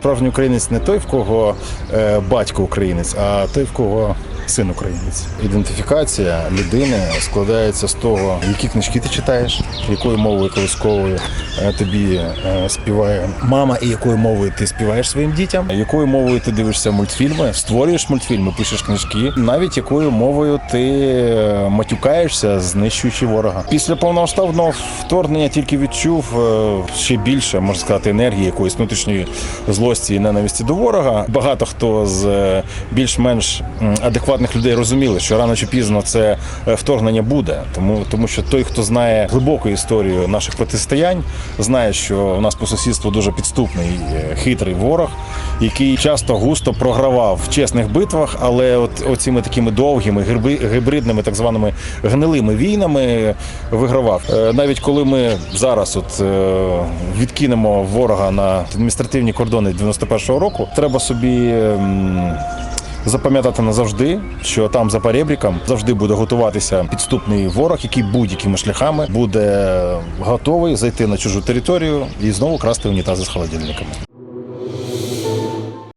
Справжній українець не той, в кого е, батько українець, а той, в кого син українець. Ідентифікація людини складається з того, які книжки ти читаєш, якою мовою ти тобі е, співає мама, і якою мовою ти співаєш своїм дітям, якою мовою ти дивишся мультфільми, створюєш мультфільми, пишеш книжки, навіть якою мовою ти е, матюкаєшся, знищуючи ворога. Після повномасштабного вторгнення тільки відчув е, ще більше, можна сказати, енергії якоїсь внутрішньої злості і ненависті до ворога. Багато хто з е, більш-менш адекватних людей розуміли, що рано чи пізно це е, вторгнення буде. Тому, тому що той, хто знає глибоку історію наших протистоянь, знає, що у нас по сусідству дуже підступний, е, хитрий ворог, який часто густо програвав в чесних битвах, але от оціми такими довгими гібридними, так званими гнилими війнами вигравав. Е, Навіть коли ми зараз от е, відкинемо ворога на адміністративні кордони 91-го року, треба собі. Запам'ятати назавжди, що там за перебріком завжди буде готуватися підступний ворог, який будь-якими шляхами буде готовий зайти на чужу територію і знову красти унітази з холодильниками.